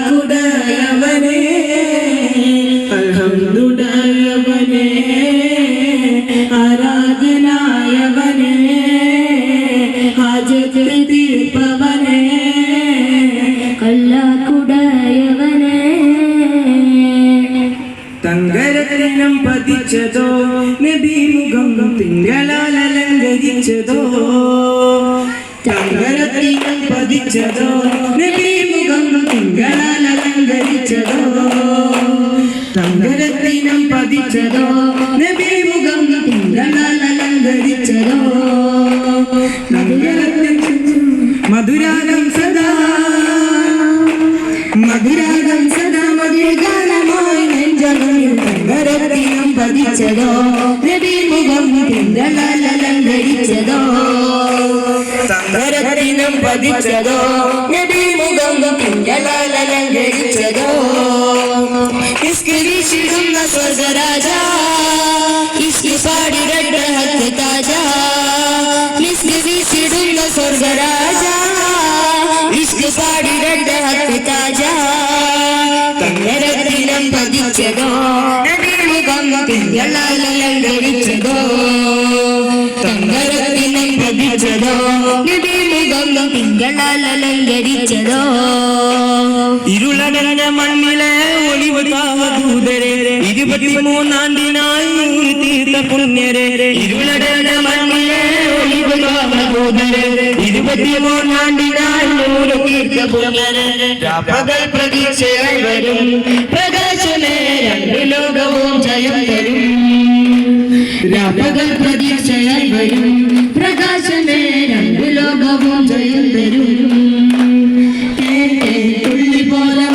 കല്ലാക്കുടയവനെ അൽഹംദുടയവനെ ആരാധനായവനെ ഹാജത്ത് തീർപ്പവനെ കല്ലാക്കുടയവനെ തങ്കരത്തിനം പതിച്ചതോ നബി മുഖം തിങ്കളാൽ അലങ്കരിച്ചതോ? തങ്കരത്തിനം പതിച്ചതോ നബി തങ്കരത്തിനം പതിച്ചതോ? നബി മുഖം തിങ്കളാൽ അലങ്കരിച്ചതോ മധുരാഗം സദാ. മധുരാഗം സദാ മധുരഗാനമായി നെഞ്ചകളിൽ തങ്കരത്തിനം പതിച്ചതോ? നബി മുഖം തിങ്കളാൽ അലങ്കരിച്ചതോ തങ്കരത്തിനം പതിച്ചതോ? നബി അലങ്കരിച്ചതോ ഇസ്കിരിശിടുന്ന സ്വർഗരാജ ഇസ്കി പാടി രണ്ട് ഹത്ത് താജ ഇസ്കിരിശിടുന്ന സ്വർഗരാജ ഇസ്കി പാടി രണ്ട് ഹത്ത് താജ തങ്കരത്തിനം പതിച്ചതോ അലങ്കരിച്ചതോ തങ്കരത്തിനം പതിച്ചതോ തിങ്കളാൽ അലങ്കരിച്ചതോ ഇരുളടഞ്ഞ മണ്ണിലെ ഒളിവ് കാവദൂതരെ ഇരുപത്തിമൂന്നാണ്ടിനായി നൂറ് തീർത്ത പുണ്യരെ. ഇരുളടഞ്ഞ മണ്ണിലെ ഒളിവ് കാവദൂതരെ ഇരുപത്തിമൂന്നാണ്ടിനായി നൂറ് തീർത്ത പുണ്യരെ. പകൽ പ്രതീക്ഷയായി വരും പ്രകാശമേ രണ്ട് ലോകവും ജയം തരും. പ്രതീക്ഷയായി വരും